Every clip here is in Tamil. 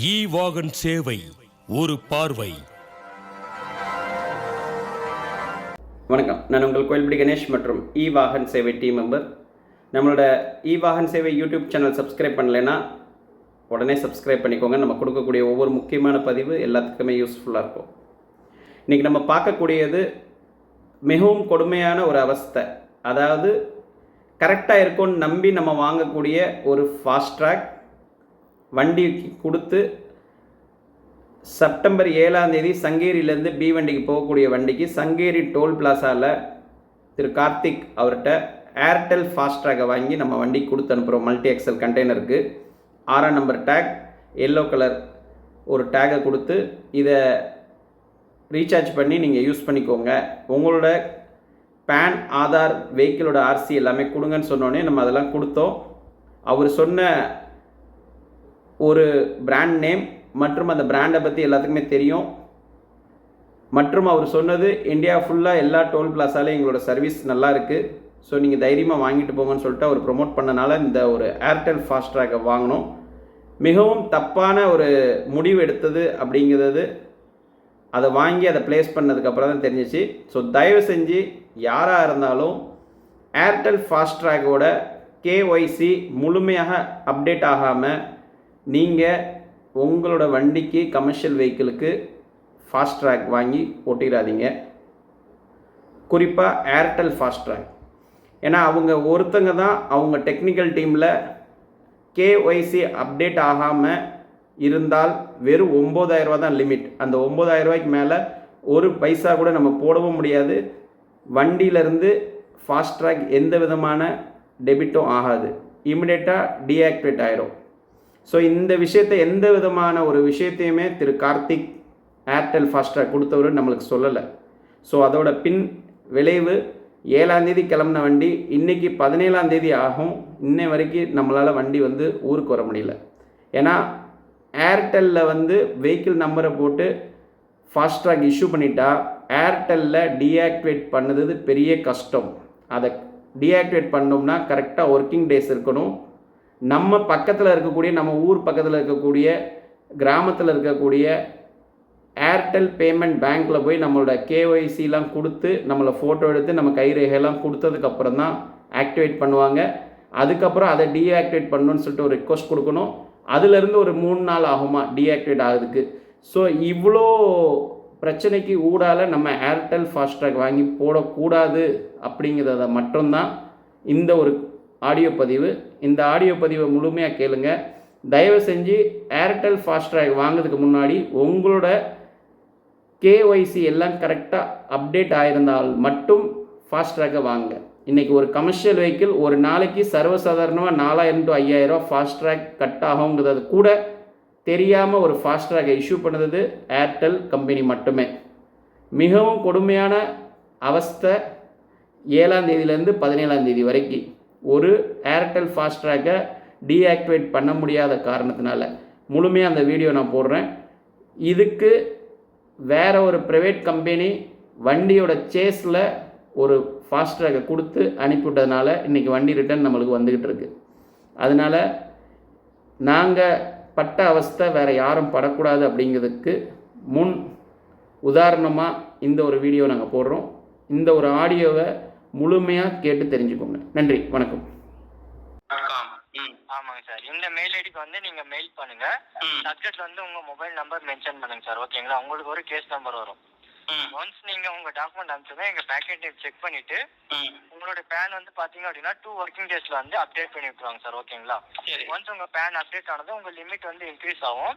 இ வாகன் சேவை ஒரு பார்வை. வணக்கம். நான் உங்கள் கோயில்படி கணேஷ் மற்றும் e Vahan Sevai team member நம்மளோட e Vahan Sevai YouTube channel subscribe பண்ணலைன்னா உடனே சப்ஸ்கிரைப் பண்ணிக்கோங்க. நம்ம கொடுக்கக்கூடிய ஒவ்வொரு முக்கியமான பதிவு எல்லாத்துக்குமே யூஸ்ஃபுல்லாக இருக்கும். இன்றைக்கி நம்ம பார்க்கக்கூடியது மிகவும் கொடுமையான ஒரு அவஸ்தை. அதாவது கரெக்டாக இருக்கும்னு நம்பி நம்ம வாங்கக்கூடிய ஒரு ஃபாஸ்ட் ட்ராக் வண்டிக்கு கொடுத்து செப்டம்பர் ஏழாம் தேதி சங்கேரியிலேருந்து பி வண்டிக்கு போகக்கூடிய வண்டிக்கு சங்கேரி டோல் பிளாசாவில் திரு கார்த்திக் அவர்கிட்ட ஏர்டெல் ஃபாஸ்ட்ராகை வாங்கி நம்ம வண்டிக்கு கொடுத்து அனுப்புகிறோம் மல்டி எக்ஸல் கண்டெய்னருக்கு ஆறாம் நம்பர் டேக் எல்லோ கலர் ஒரு டேகை கொடுத்து இதை ரீசார்ஜ் பண்ணி நீங்கள் யூஸ் பண்ணிக்கோங்க. உங்களோட பேன் ஆதார் வெஹிக்கிளோட ஆர்சி எல்லாமே கொடுங்கன்னு சொன்னோடனே நம்ம அதெல்லாம் கொடுத்தோம். அவர் சொன்ன ஒரு பிராண்ட் நேம் மற்றும் அந்த பிராண்டை பற்றி எல்லாத்துக்குமே தெரியும். மற்றும் அவர் சொன்னது இந்தியா ஃபுல்லாக எல்லா டோல் பிளாஸாலையும் எங்களோட சர்வீஸ் நல்லா இருக்குது ஸோ நீங்கள் தைரியமாக வாங்கிட்டு போங்கன்னு சொல்லிட்டு அவர் ப்ரொமோட் பண்ணனால இந்த ஒரு ஏர்டெல் ஃபாஸ்ட்ராகை வாங்கினோம். மிகவும் தப்பான ஒரு முடிவு எடுத்தது அப்படிங்கிறது அதை வாங்கி அதை ப்ளேஸ் பண்ணதுக்கப்புறம் தான் தெரிஞ்சிச்சு. ஸோ தயவு செஞ்சு யாராக இருந்தாலும் ஏர்டெல் ஃபாஸ்ட்ராகோட கேஒய்சி முழுமையாக அப்டேட் ஆகாமல் நீங்கள் உங்களோட வண்டிக்கு கமர்ஷியல் வெஹிக்கிளுக்கு ஃபாஸ்ட்ராக் வாங்கி ஓட்டிடாதீங்க குறிப்பாக ஏர்டெல் ஃபாஸ்ட்ராக் ஏன்னா அவங்க ஒருத்தங்க தான் அவங்க டெக்னிக்கல் டீமில் கேஒய்சி அப்டேட் ஆகாமல் இருந்தால் வெறும் 9000 ரூபா தான் லிமிட் அந்த 9000 மேலே ஒரு பைசா கூட நம்ம போடவும் முடியாது. வண்டியிலேருந்து ஃபாஸ்ட்ராக் எந்த விதமான டெபிட்டும் ஆகாது. இமிடியேட்டாக டீஆக்டிவேட் ஆயிரும். ஸோ இந்த விஷயத்தை எந்த விதமான ஒரு விஷயத்தையுமே திரு கார்த்திக் ஏர்டெல் ஃபாஸ்ட்ராக் கொடுத்தவர் நம்மளுக்கு சொல்லலை. ஸோ அதோட பின் விளைவு ஏழாந்தேதி கிளம்புன வண்டி இன்றைக்கி பதினேழாந்தேதி ஆகும். இன்னை வரைக்கும் நம்மளால் வண்டி வந்து ஊருக்கு வர முடியல. ஏன்னா ஏர்டெல்லில் வந்து வெஹிக்கிள் நம்பரை போட்டு ஃபாஸ்ட்ராக் இஷ்யூ பண்ணிட்டா ஏர்டெல்லில் டீஆக்டிவேட் பண்ணது பெரிய கஷ்டம். அதை டீஆக்டிவேட் பண்ணோம்னா கரெக்டாக ஒர்க்கிங் டேஸ் இருக்கணும். நம்ம பக்கத்தில் இருக்கக்கூடிய நம்ம ஊர் பக்கத்தில் இருக்கக்கூடிய கிராமத்தில் இருக்கக்கூடிய ஏர்டெல் பேமெண்ட் பேங்க்கில் போய் நம்மளோட கேஒய்சிலாம் கொடுத்து நம்மளை ஃபோட்டோ எடுத்து நம்ம கைரேகையெல்லாம் கொடுத்ததுக்கப்புறம் தான் ஆக்டிவேட் பண்ணுவாங்க. அதுக்கப்புறம் அதை டீஆக்டிவேட் பண்ணணும்னு சொல்லிட்டு ஒரு ரிக்வஸ்ட் கொடுக்கணும். அதுலேருந்து ஒரு மூணு நாள் ஆகுமா டீஆக்டிவேட் ஆகுதுக்கு ஸோ இவ்வளோ பிரச்சனைக்கு ஊடால நம்ம ஏர்டெல் ஃபாஸ்ட்ராக் வாங்கி போடக்கூடாது அப்படிங்கிறத மட்டும்தான் இந்த ஒரு ஆடியோ பதிவு. இந்த ஆடியோ பதிவை முழுமையாக கேளுங்க. தயவு செஞ்சு ஏர்டெல் ஃபாஸ்ட்ராக் வாங்குறதுக்கு முன்னாடி உங்களோட கேஒய்சி எல்லாம் கரெக்டாக அப்டேட் ஆயிருந்தால் மட்டும் ஃபாஸ்ட்ராக்கை வாங்க இன்றைக்கி ஒரு கமர்ஷியல் வெஹிக்கிள் ஒரு நாளைக்கு சர்வசாதாரணமாக நாலாயிரம் டு ஐயாயிரரூவா ஃபாஸ்ட்ராக் கட் ஆகுங்கிறது கூட தெரியாமல் ஒரு ஃபாஸ்ட்ராகை இஷ்யூ பண்ணது ஏர்டெல் கம்பெனி மட்டுமே. மிகவும் கொடுமையான அவஸ்தை ஏழாம் தேதியிலேருந்து பதினேழாம் தேதி வரைக்கும் ஒரு ஏர்டெல் ஃபாஸ்ட்ராகை டீஆக்டிவேட் பண்ண முடியாத காரணத்தினால. முழுமையாக அந்த வீடியோ நான் போடுறேன். இதுக்கு வேறு ஒரு ப்ரைவேட் கம்பெனி வண்டியோட சேஸில் ஒரு ஃபாஸ்ட்ராகை கொடுத்து அனுப்பிவிட்டதுனால இன்றைக்கி வண்டி ரிட்டர்ன் நம்மளுக்கு வந்துக்கிட்டு இருக்கு. அதனால் நாங்கள் பட்ட அவஸ்தை வேறு யாரும் படக்கூடாது அப்படிங்கிறதுக்கு முன் உதாரணமாக இந்த ஒரு வீடியோ நாங்கள் போடுறோம். இந்த ஒரு ஆடியோவை முழுமையாக கேட்டு தெரிஞ்சுக்கோங்க. நன்றி வணக்கம். ஆமாங்க சார். இந்த மெயில் ஐடிக்கு வந்து நீங்க மெயில் பண்ணுங்க. சப்ஜெக்ட்ல வந்து உங்க மொபைல் நம்பர் மென்ஷன் பண்ணுங்க சார். ஓகேங்களா உங்களுக்கு ஒரு கேஸ் நம்பர் வரும். ஒன்ஸ் நீங்க உங்க டாக்குமெண்ட் அனுப்பிச்சுங்க எங்க பேக்கெட் செக் பண்ணிட்டு உங்களோட பேன் வந்து பாத்தீங்க அப்படின்னா டூ ஒர்க்கிங் டேஸ்ல வந்து அப்டேட் பண்ணி விட்டுருவாங்க சார். ஓகேங்களா சரி. ஒன்ஸ் உங்க பேன் அப்டேட் ஆனது உங்க லிமிட் வந்து இன்க்ரீஸ் ஆகும்.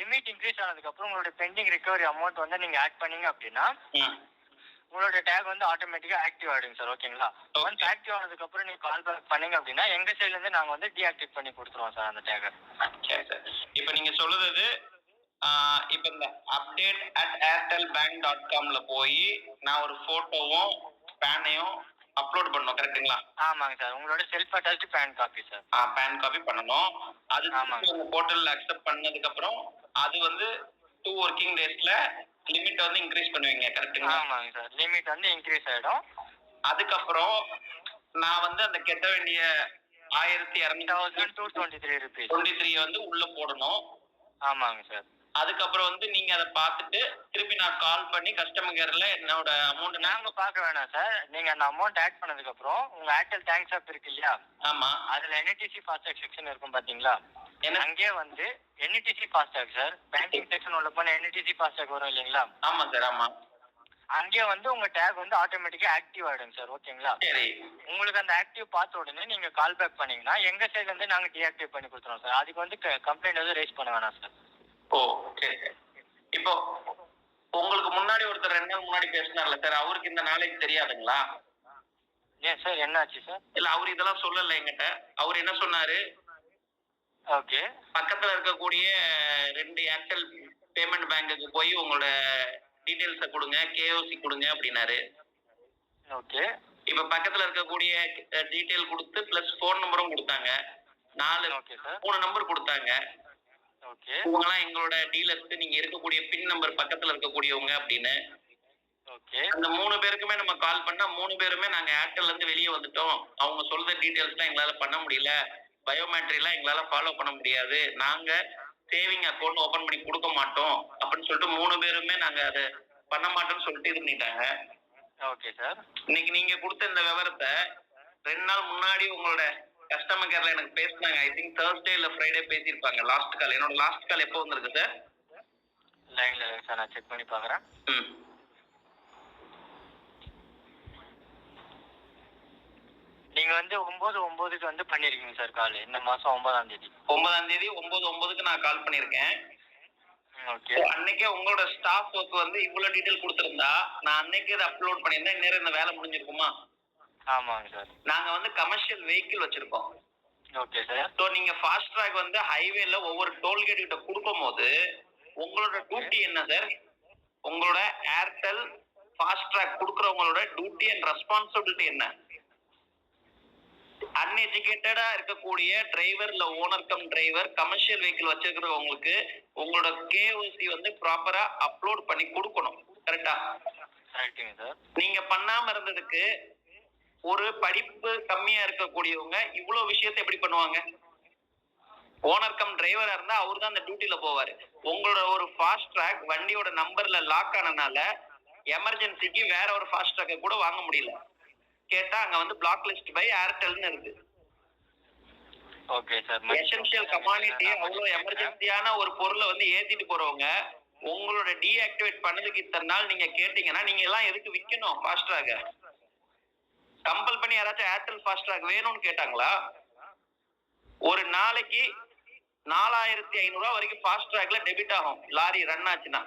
லிமிட் இன்க்ரீஸ் ஆனதுக்கு அப்புறம் உங்களோட பெண்டிங் ரிகவரி அமௌண்ட் வந்து நீங்க ஆட் பண்ணீங்க அப்படின்னா உங்களோட டேக் வந்து ஆட்டோமேட்டிக்கா ஆக்டிவ் ஆயிடுங்க சார் ஓகேங்களா ஒன்ஸ் ஆக்டிவ் ஆனதுக்கு அப்புறம் நீங்க கால் பேக் பண்ணீங்க அப்படின்னா எங்க சைடுல இருந்து நாங்க வந்து டீஆக்டிவேட் பண்ணி கொடுத்துருவோம் சார் அந்த டேக் சரி சார் இப்போ நீங்க சொல்றது இப்போ இந்த update at Airtel bank dot காம்ல போய் நான் ஒரு போட்டோவும் பேனையும் அப்லோட் பண்ணணும் கரெக்ட்டுங்களா ஆமாங்க சார் உங்களோட self attached PAN copy sir PAN copy பண்ணணும். அது ஆமாங்க. போர்ட்டல்ல அக்செப்ட் பண்ணதுக்கு அப்புறம் அது வந்து டூ ஒர்க்கிங் டேஸ்ல லிமிட் வந்து இன்க்ரீஸ் பண்ணுவீங்க கரெக்ட்டுங்களா ஆமாங்க சார் லிமிட் வந்து இன்க்ரீஸ் ஆயிடும். அதுக்கப்புறம் நான் வந்து அந்த கெட்ட வேண்டிய ஆயிரத்தி இரநூத்தி two twenty three rupees twenty three வந்து உள்ள போடணும். ஆமாங்க சார் அதுக்கப்புறம் வந்து நீங்க அதை பார்த்துட்டு திருப்பி நான் கால் பண்ணி கஸ்டமர் கேர்ல என்னோட அமௌண்ட் நாங்க பார்க்க வேணாம் சார் நீங்க அந்த அமௌண்ட் ஆட் பண்ணதுக்கு அப்புறம் உங்க ஏர்டெல் தேங்க்ஸ் ஆப் இருக்கு இல்லையா? ஆமா. அதுல என்இடிசி ஃபாஸ்டாக் செக்ஷன் இருக்கும் பாத்தீங்களா? என்ன அங்கேயே வந்து NETC FASTag sir banking section உள்ள போன என்இடிசி ஃபாஸ்டாக் வரும் இல்லைங்களா? ஆமா சார் ஆமா. அங்கேயே வந்து உங்க டேக் வந்து ஆட்டோமேட்டிக்கா ஆக்டிவ் ஆயிடும் சார் ஓகேங்களா? சரி. உங்களுக்கு அந்த ஆக்டிவ் பார்த்த உடனே நீங்க கால் பேக் பண்ணீங்கன்னா எங்க சைடுல இருந்து நாங்க டீஆக்டிவ் பண்ணி கொடுத்துருவோம் சார் அதுக்கு வந்து கம்ப்ளைண்ட் எதுவும் ரைஸ் பண்ண வேணாம் சார் ஓ சரி சரி இப்போ உங்களுக்கு முன்னாடி ஒருத்தர் ரெண்டு நாள் முன்னாடி பேசினார்ல சார் அவருக்கு இந்த நாலேஜ் தெரியாதுங்களா? ஏன் சார் என்னாச்சு சார் இல்ல அவர் இதெல்லாம் சொல்லல என்கிட்ட. அவர் என்ன சொன்னாரு? ஓகே பக்கத்துல இருக்கக்கூடிய ரெண்டு ஏர்டெல் பேமெண்ட் பேங்குக்கு போய் உங்களோட டீடைல்ஸை கொடுங்க கேஓசி கொடுங்க அப்படின்னாரு. ஓகே இப்ப பக்கத்துல இருக்கக்கூடிய டீடைல் கொடுத்து பிளஸ் ஃபோன் நம்பரும் கொடுத்தாங்க. நாலு ஓகே சார் மூணு நம்பர் கொடுத்தாங்க. ஓகே இவங்கெல்லாம் எங்களோட டீலர்ஸ் நீங்க இருக்கக்கூடிய பின் நம்பர் பக்கத்துல இருக்கக்கூடியவங்க அப்படின்னு. ஓகே அந்த மூணு பேருக்குமே நம்ம கால் பண்ணா மூணு பேருமே நாங்க ஏர்டெல்ல இருந்து வெளியே வந்துட்டோம். அவங்க சொல்ற டீடைல்ஸ்லாம் எங்களால பண்ண முடியல. பயோமெட்ரிலாம் எங்களால ஃபாலோ பண்ண முடியாது. நாங்க சேவிங் அக்கௌண்ட் ஓபன் பண்ணி கொடுக்க மாட்டோம். அப்படின்னு சொல்லிட்டு மூணு பேருமே நாங்க அதை பண்ண மாட்டோம்னு சொல்லிட்டு இது பண்ணிட்டாங்க. ஓகே சார் இன்னைக்கு நீங்க கொடுத்த இந்த விவரத்தை ரெண்டு நாள் முன்னாடி உங்களோட கஸ்டமர் கேர்ல எனக்கு பேசினாங்க. ஐ திங்க் தேர்ஸ்டே இல்ல ஃப்ரைடே பேசியிருப்பாங்க. லாஸ்ட் கால் என்னோட லாஸ்ட் கால் எப்போ வந்திருக்கு சார் லைன்ல சார் நான் செக் பண்ணி பார்க்குறேன். ம். நீங்க வந்து ஒன்பது ஒன்பதுக்கு வந்து பண்ணிருக்கீங்க சார் கால். இந்த மாசம் ஒன்பதாம் தேதி. ஒன்பதாம் தேதி ஒன்பது ஒன்பதுக்கு நான் கால் பண்ணியிருக்கேன் ஓகே. அன்னைக்கே உங்களோட ஸ்டாஃப் ஒர்க் வந்து இவ்வளவு டீடைல் கொடுத்துருந்தா நான் அன்னைக்கே இதை அப்லோட் பண்ணியிருந்தேன் நேரம் இந்த வேலை முடிஞ்சிருக்குமா? ஆமாங்க சார். நாங்க வந்து கமர்ஷியல் வெஹிக்கிள் வச்சிருக்கோம். Okay sir. ஸோ நீங்க ஃபாஸ்ட் ட்ராக் வந்து ஹைவேல ஒவ்வொரு டோல்கேட் கிட்ட கொடுக்கும் போது உங்களோட டியூட்டி என்ன சார்? உங்களோட ஏர்டெல் ஃபாஸ்ட் ட்ராக் கொடுக்குறவங்களோட டியூட்டி அண்ட் ரெஸ்பான்சிபிலிட்டி என்ன? அன்எஜுகேட்டடா இருக்கக்கூடிய டிரைவர் இல்ல owner cum driver commercial vehicle வச்சிருக்கிறவங்களுக்கு உங்களோட கேஓசி வந்து ப்ராப்பரா அப்லோட் பண்ணி கொடுக்கணும். கரெக்டா நீங்க பண்ணாம இருந்ததுக்கு ஒரு படிப்பு கம்மியா இருக்கக்கூடியவங்க இவ்வளவு விஷயத்தை எப்படி பண்ணுவாங்க? ஓனர் கம் டிரைவரா இருந்தா அவர் தான் அந்த டியூட்டில போவாரு. உங்களோட ஒரு ஃபாஸ்ட் ட்ராக் வண்டியோட நம்பர்ல லாக் ஆனனால எமர்ஜென்சிக்கு வேற ஒரு ஃபாஸ்ட் ட்ராக்கை கூட வாங்க முடியல. கேட்டா அங்க வந்து பிளாக் லிஸ்ட் பை ஏர்டெல்னு இருக்கு. ஓகே சார் எசென்ஷியல் கமாடிட்டி அவ்வளவு எமர்ஜென்சியான ஒரு பொருளை வந்து ஏத்திட்டு போறவங்க உங்களோட டீஆக்டிவேட் பண்ணதுக்கு இத்தனை நாள் நீங்க கேட்டீங்கன்னா நீங்க எல்லாம் எதுக்கு விக்கணும் ஃபாஸ்ட்ராக கம்பல் பண்ணி யாராச்சும் ஏர்டெல் ஃபாஸ்ட்ராக் வேணும்னு கேட்டாங்களா? ஒரு நாளைக்கு நாலாயிரத்தி ஐநூறு ரூபா வரைக்கும் ஃபாஸ்ட்ராக்ல டெபிட் ஆகும். லாரி ரன் ஆச்சுன்னா.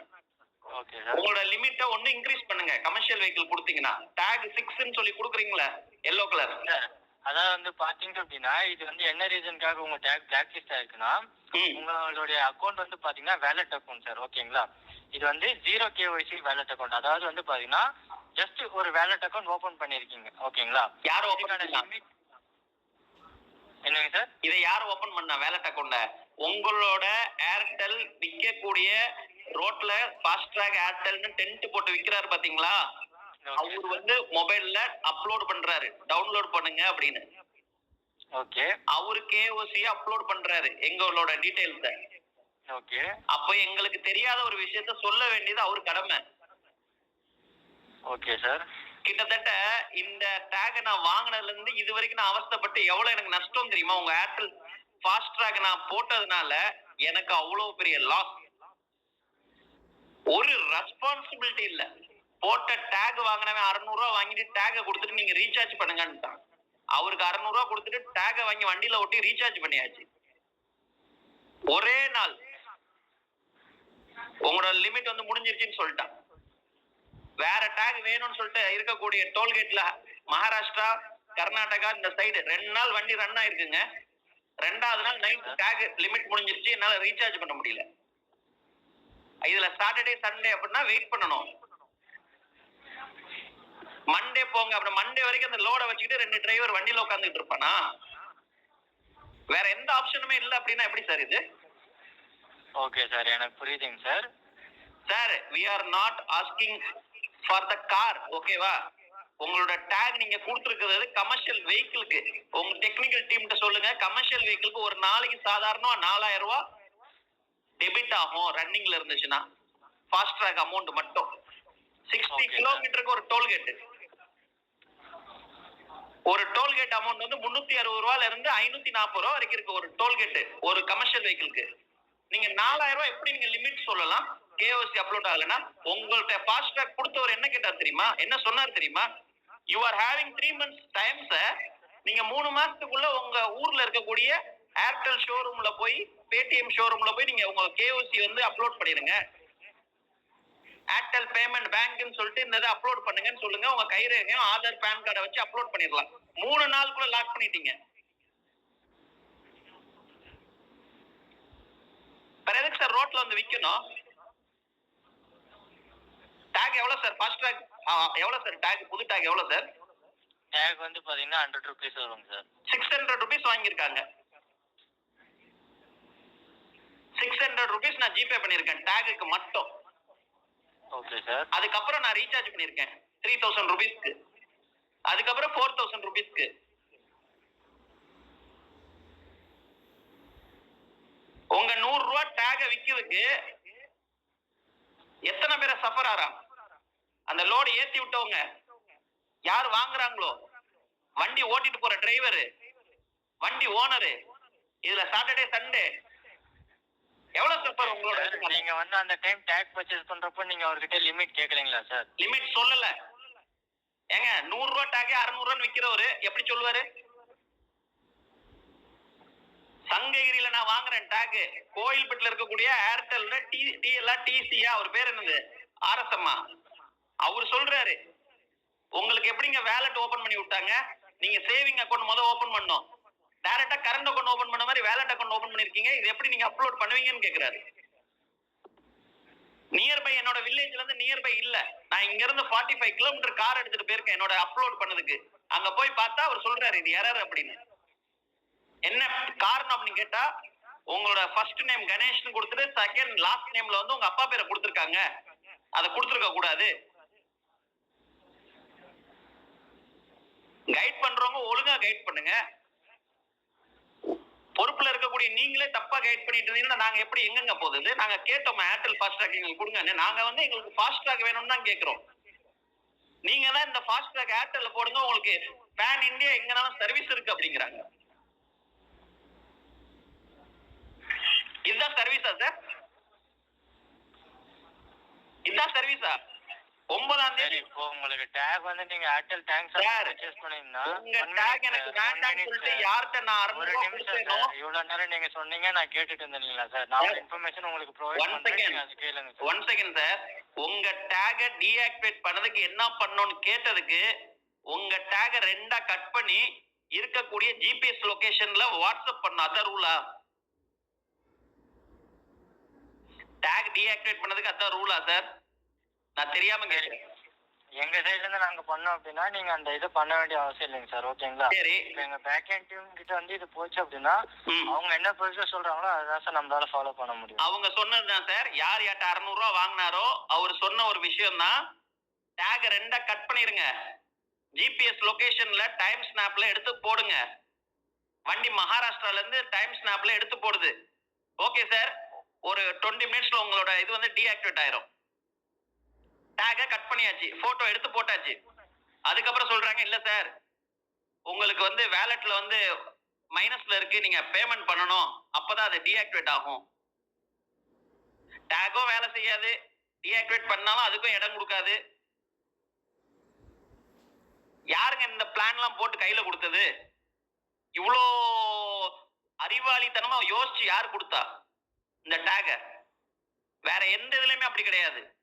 உங்களோட லிமிட்டை ஒன்னு இன்க்ரீஸ் பண்ணுங்க கமர்ஷியல் வெஹிக்கிள் கொடுத்தீங்கன்னா டேக் சிக்ஸ்ன்னு சொல்லி கொடுக்குறீங்களா எல்லோ கலர் அதாவது வந்து பாத்தீங்க அப்படின்னா இது வந்து என்ன ரீசனுக்காக உங்க டேக் பிளாக் லிஸ்ட் ஆயிருக்குன்னா உங்களுடைய அக்கௌண்ட் வந்து பாத்தீங்கன்னா வேலட் அக்கௌண்ட் சார் ஓகேங்களா இது வந்து ஜீரோ கேஒய்சி வேலட் அக்கௌண்ட் அதாவது வந்து பாத்தீங்கன்னா ஜஸ்ட் ஒரு வேலட் அக்கௌண்ட் ஓபன் பண்ணிருக்கீங்க ஓகேங்களா யார் ஓபன் என்னங்க சார் இதை யார் ஓபன் பண்ணா வேலட் அக்கௌண்ட உங்களோட ஏர்டெல் விற்கக்கூடிய ரோட்ல ஃபாஸ்ட் ட்ராக் ஏர்டெல்னு டென்ட் போட்டு விக்கிறாரு பாத்தீங்களா? அவர் வந்து மொபைல்ல அப்லோட் பண்றாரு. டவுன்லோட் பண்ணுங்க அப்படின்னு. ஓகே அவரு கேஓசி அப்லோட் பண்றாரு எங்களோட டீடைல்ஸ ஓகே அப்போ எங்களுக்கு தெரியாத ஒரு விஷயத்த சொல்ல வேண்டியது அவர் கடமை. ஓகே சார் கிட்டத்தட்ட இந்த டேக நான் வாங்கினதுல இருந்து இது வரைக்கும் நான் அவஸ்தைப்பட்டு எவ்வளவு எனக்கு நஷ்டம் தெரியுமா? உங்க ஏர்டெல் ஃபாஸ்ட் ட்ராக் நான் போட்டதுனால எனக்கு அவ்வளவு பெரிய லாஸ் ஒரு ரெஸ்பான்சிபிலிட்டி இல்ல. போட்ட டேக் வாங்கினவன் 600 ரூபா வாங்கிட்டு டேக கொடுத்துட்டு நீங்க ரீசார்ஜ் பண்ணுங்கன்னுட்டான். அவருக்கு 600 ரூபா கொடுத்துட்டு டேக வாங்கி வண்டியில ஒட்டி ரீசார்ஜ் பண்ணியாச்சு. ஒரே நாள். உங்களோட லிமிட் வந்து முடிஞ்சிருச்சுன்னு சொல்லிட்டான். வேற டேக் வேணும்னு சொல்லிட்டு இருக்கக்கூடிய டோல்கேட்ல மகாராஷ்டிரா கர்நாடகா இந்த சைடு ரெண்டு நாள் வண்டி ரன் ஆயிருக்குங்க. ரெண்டாவது நாள் நைட் டேக் லிமிட் முடிஞ்சிருச்சு. என்னால ரீசார்ஜ் பண்ண முடியல. இதுல சாட்டர்டே சண்டே அப்படின்னா வெயிட் பண்ணணும். மண்டே போங்க. அப்புறம் மண்டே வரைக்கும் அந்த லோட வச்சுக்கிட்டு ரெண்டு டிரைவர் வண்டியில உட்காந்துட்டு இருப்பானா? வேற எந்த ஆப்ஷனுமே இல்ல அப்படின்னா எப்படி சார் இது? ஓகே சார் எனக்கு புரியுதுங்க sir sir we are not asking for the car ஓகேவா உங்களோட டேக் நீங்க கொடுத்துருக்கிறது கமர்ஷியல் வெஹிக்கிளுக்கு உங்க டெக்னிக்கல் டீம்கிட்ட சொல்லுங்க. கமர்ஷியல் வெஹிக்கிளுக்கு ஒரு நாளைக்கு சாதாரணமா நாலாயிரம் ரூபாய் டெபிட் ஆகும் ரன்னிங்ல இருந்துச்சுன்னா ஃபாஸ்ட் ட்ராக் அமௌண்ட் மட்டும். சிக்ஸ்டி. கிலோமீட்டருக்கு ஒரு டோல்கேட் ஒரு டோல்கேட் அமௌண்ட் வந்து முன்னூத்தி அறுபது ரூபால இருந்து ஐநூத்தி நாற்பது ரூபா வரைக்கும் இருக்கு ஒரு டோல்கேட் ஒரு கமர்ஷியல் வெஹிக்கிளுக்கு நீங்க நாலாயிரம் ரூபாய் எப்படி நீங்க லிமிட் சொல்லலாம்? கேஓசி அப்லோட் ஆகலைன்னா உங்கள்ட்ட ஃபாஸ்ட் ட்ராக் கொடுத்தவர் என்ன கேட்டார் தெரியுமா? என்ன சொன்னார் தெரியுமா? You are having three months time sir நீங்க மூணு மாசத்துக்குள்ள உங்க ஊர்ல இருக்கக்கூடிய ஏர்டெல் ஷோரூம்ல போய் பேடிஎம் ஷோரூம்ல போய் நீங்க உங்க கேஓசி வந்து அப்லோட் பண்ணிடுங்க. ஏர்டெல் பேமெண்ட் பேங்க்னு சொல்லிட்டு இந்த இதை அப்லோட் பண்ணுங்கன்னு சொல்லுங்க. உங்க கைரேகையும் ஆதார் பேன் கார்டை வச்சு அப்லோட் பண்ணிடலாம். மூணு நாளுக்குள்ள லாக் பண்ணிட்டீங்க. எதுக்கு சார் ரோட்ல வந்து விக்கணும்? டேக் எவ்வளவு சார் ஃபாஸ்ட் டேக் எவ்வளவு சார் டேக் புது டேக் எவ்வளவு சார் டேக் வந்து பாத்தீங்கன்னா ஹண்ட்ரட் ருபீஸ் வருங்க சார் சிக்ஸ் ஹண்ட்ரட் ருபீஸ் வாங்கியிருக்காங்க. சிக்ஸ் ஹண்ட்ரட் ருபீஸ் நான் ஜிபே பண்ணியிருக்கேன். டேகுக்கு மட்டும். ஓகே சார் அதுக்கப்புறம் நான் ரீசார்ஜ் பண்ணியிருக்கேன். த்ரீ தௌசண்ட் ருபீஸ்க்கு அதுக்கப்புறம் ஃபோர் தௌசண்ட் ருபீஸ்க்கு உங்க நூறு ரூபா டேக விக்கிறதுக்கு எத்தனை பேரை சஃபர் ஆறாம் அந்த லோடு ஏத்தி விட்டவங்க. யார் வாங்குறாங்களோ? வண்டி ஓட்டிட்டு போற டிரைவரு வண்டி ஓனரு இதுல சாட்டர்டே சண்டே எவ்வளவு உங்களோட? சார் நீங்க வந்து அந்த டைம் டேக் பர்ச்சேஸ் பண்றப்போ நீங்க அவர்கிட்ட லிமிட் கேட்கலீங்களா சார் லிமிட் சொல்லல. ஏங்க நூறு ரூபா டாக்கே அறுநூறு ரூபான்னு விக்கிறவரு எப்படி சொல்லுவாரு? சங்ககிரியில நான் வாங்குறேன் டாக் கோயில்பட்டில் இருக்கக்கூடிய ஏர்டெல் டி டிஎல்ஆ டிசியா அவர் பேர் என்னது? ஆர்எஸ்எம்மா அவர் சொல்றாரு. உங்களுக்கு எப்படிங்க வேலட் ஓபன் பண்ணி விட்டாங்க? நீங்க சேவிங் அக்கௌண்ட் முத ஓபன் பண்ணோம் டைரக்டா கரண்ட் அக்கௌண்ட் ஓபன் பண்ண மாதிரி வேலட் அக்கௌண்ட் ஓபன் பண்ணிருக்கீங்க. இது எப்படி நீங்க அப்லோட் பண்ணுவீங்கன்னு கேக்குறாரு. நியர்பை என்னோட வில்லேஜ்ல இருந்து நியர்பை இல்ல. நான் இங்க இருந்து ஃபார்ட்டி ஃபைவ் கிலோமீட்டர் கார் எடுத்துட்டு போயிருக்கேன் என்னோட அப்லோட் பண்ணதுக்கு. அங்க போய் பார்த்தா அவர் சொல்றாரு இது எரர் அப்படின்னு. என்ன காரணம் அப்படின்னு கேட்டா உங்களோட ஃபர்ஸ்ட் நேம் கணேஷ்னு கொடுத்துட்டு செகண்ட் லாஸ்ட் நேம்ல வந்து உங்க அப்பா பேரை கொடுத்துருக்காங்க. அதை கொடுத்துருக்க கூடாது. கைட் பண்றவங்க ஒழுங்கா கைட் பண்ணுங்க. பொறுப்புல இருக்கக்கூடிய நீங்களே தப்பா கைட் பண்ணிட்டு இருந்தீங்கன்னா நாங்க எப்படி எங்கெங்க போகுது? நாங்க கேட்டோம் ஏர்டெல் ஃபாஸ்ட் ட்ராக் எங்களுக்கு கொடுங்க. நாங்க வந்து எங்களுக்கு ஃபாஸ்ட் ட்ராக் வேணும்னு தான் கேக்குறோம் நீங்க தான் இந்த ஃபாஸ்ட் ட்ராக் ஏர்டெல்ல போடுங்க உங்களுக்கு பேன் இந்தியா எங்கனாலும் சர்வீஸ் இருக்கு அப்படிங்கிறாங்க. இதுதான் சர்வீஸா சார் இதுதான் சர்வீஸா ஒன்பதாம் தேதி. இப்போ உங்களுக்கு டேக் வந்து நீங்க ஏர்டெல் தேங்க்ஸ் பண்ணிருந்தா உங்க டேக் எனக்கு வேண்டாம்னு சொல்லிட்டு யார்கிட்ட நான் அறுநூறு நிமிஷம் இவ்வளவு நேரம் நீங்க சொன்னீங்க நான் கேட்டுட்டு இருந்தீங்களா சார் நான் இன்ஃபர்மேஷன் உங்களுக்கு ப்ரொவைட் பண்றேன் அது கேளுங்க ஒன் செகண்ட் சார் உங்க டேக டீஆக்டிவேட் பண்ணதுக்கு என்ன பண்ணணும்னு கேட்டதுக்கு உங்க டேக ரெண்டா கட் பண்ணி இருக்கக்கூடிய ஜிபிஎஸ் லொகேஷன்ல வாட்ஸ்அப் பண்ண அதான் ரூலா டேக் டீஆக்டிவேட் பண்ணதுக்கு அதான் ரூலா சார் நான் தெரியாம கேட்டேன் எங்க சைடுல இருந்து நாங்க பண்ணோம் அப்படின்னா நீங்க அந்த இது பண்ண வேண்டிய அவசியம் இல்லைங்க சார் ஓகேங்களா? சரி. எங்க பேக் எண்ட் டீம் கிட்ட வந்து இது போச்சு அப்படின்னா. அவங்க என்ன ப்ரொசீஜர் சொல்றாங்களோ அதுதான் சார் நம்மளால ஃபாலோ பண்ண முடியும். அவங்க சொன்னதுதான் சார். யார் யார்ட்ட அறுநூறு ரூபா வாங்கினாரோ அவர் சொன்ன ஒரு விஷயம் தான் டேக ரெண்டா கட் பண்ணிருங்க ஜிபிஎஸ் லொகேஷன்ல டைம் ஸ்னாப்ல எடுத்து போடுங்க. வண்டி மகாராஷ்டிரால இருந்து டைம் ஸ்னாப்ல எடுத்து போடுது. ஓகே சார் ஒரு டுவெண்ட்டி மினிட்ஸ்ல உங்களோட இது வந்து டீஆக்டிவேட் ஆயிரும். டேக கட் பண்ணியாச்சு. போட்டோ எடுத்து போட்டாச்சு. அதுக்கப்புறம் சொல்றாங்க இல்ல சார் உங்களுக்கு வந்து வேலெட்ல வந்து மைனஸ்ல இருக்கு. நீங்க பேமெண்ட் பண்ணணும். அப்பதான் அது டீஆக்டிவேட் ஆகும். டேகும் வேலை செய்யாது. டீஆக்டிவேட் பண்ணாலும் அதுக்கும் இடம் கொடுக்காது. யாருங்க இந்த பிளான்லாம் போட்டு கையில கொடுத்தது? இவ்வளோ அறிவாளித்தனமா யோசிச்சு யார் கொடுத்தா? இந்த டேக வேற எந்த இதுலயுமே அப்படி கிடையாது.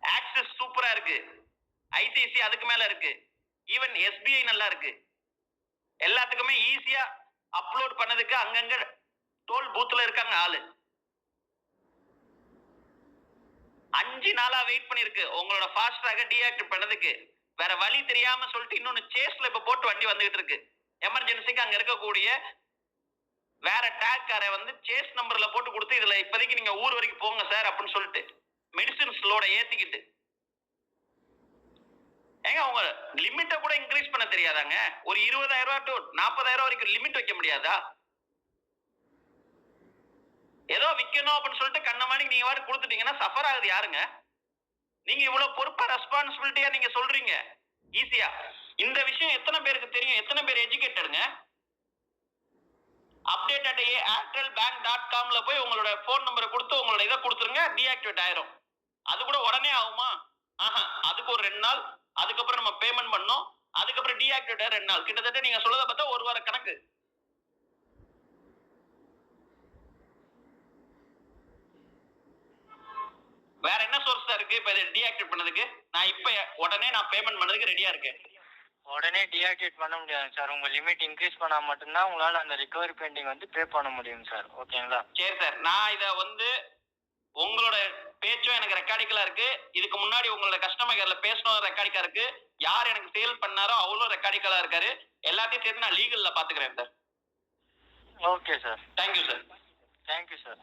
ஆக்சிஸ் சூப்பரா இருக்கு. ஐசிஐசி அதுக்கு மேல இருக்கு. ஈவன் எஸ்பிஐ நல்லா இருக்கு. எல்லாத்துக்குமே ஈஸியா அப்லோட் பண்ணதுக்கு அங்கங்க டோல் பூத்துல இருக்காங்க ஆளு. அஞ்சு நாளா வெயிட் பண்ணிருக்கு. உங்களோட ஃபாஸ்டாக டீஆக்டிவ் பண்ணதுக்கு. வேற வழி தெரியாம சொல்லிட்டு இன்னொன்னு சேஸ்ல இப்ப போட்டு வண்டி வந்துகிட்டு இருக்கு. எமர்ஜென்சிக்கு அங்க இருக்கக்கூடிய வேற டேக் காரை வந்து சேஸ் நம்பர்ல போட்டு கொடுத்து இதுல இப்போதைக்கு நீங்க ஊர் வரைக்கும் போங்க சார் அப்படின்னு சொல்லிட்டு. மெடிசின்ஸ் லோட ஏத்திக்கிட்டு. ஏங்க அவங்க லிமிட்டை கூட இன்க்ரீஸ் பண்ண தெரியாதாங்க? ஒரு இருபதாயிரம் ரூபா டு நாற்பதாயிரம் வரைக்கும் லிமிட் வைக்க முடியாதா? ஏதோ விற்கணும் அப்படின்னு சொல்லிட்டு கண்ணமானிக்கு நீங்க வாட்டு கொடுத்துட்டீங்கன்னா சஃபர் ஆகுது யாருங்க? நீங்க இவ்வளவு பொறுப்பா ரெஸ்பான்சிபிலிட்டியா நீங்க சொல்றீங்க. ஈஸியா இந்த விஷயம் எத்தனை பேருக்கு தெரியும்? எத்தனை பேர் எஜுகேட்டடுங்க update at Airtel bank dot காம்ல போய் உங்களோட ஃபோன் நம்பரை கொடுத்து உங்களோட இதை கொடுத்துருங்க டீஆக்டிவேட் ஆயிரும். அது கூட உடனே ஆகுமா? ஆஹா அதுக்கு ஒரு ரெண்டு நாள் அதுக்கப்புறம் நம்ம பேமெண்ட் பண்ணோம் அதுக்கப்புறம் டீஆக்டிவேட் ஆக ரெண்டு நாள். கிட்டத்தட்ட நீங்க சொல்றத பார்த்தா ஒரு வார கணக்கு. வேற என்ன சோர்ஸ் இருக்கு? இப்ப டீஆக்டிவேட் பண்ணதுக்கு? நான் இப்ப உடனே நான் பேமெண்ட் பண்ணதுக்கு ரெடியா இருக்கேன். உடனே டீஆக்டிவேட் பண்ண முடியாது சார். உங்க லிமிட் இன்க்ரீஸ் பண்ணா மட்டும்தான் உங்களால அந்த ரிகவரி பெயிண்டிங் வந்து பே பண்ண முடியும் சார். ஓகேங்களா சரி சார். நான் இதை வந்து உங்களோட பேச்சும் எனக்கு ரெக்கார்டிக்கலா இருக்கு. இதுக்கு முன்னாடி உங்களோட கஸ்டமர் கேர்ல பேசணும் ரெக்கார்டிக்கா இருக்கு. யார் எனக்கு சேல் பண்ணாரோ அவளும் ரெக்கார்டிக்கலா இருக்காரு. எல்லாத்தையும் சேர்த்து நான் லீகல்ல பாத்துக்கிறேன் sir okay sir thank you sir thank you sir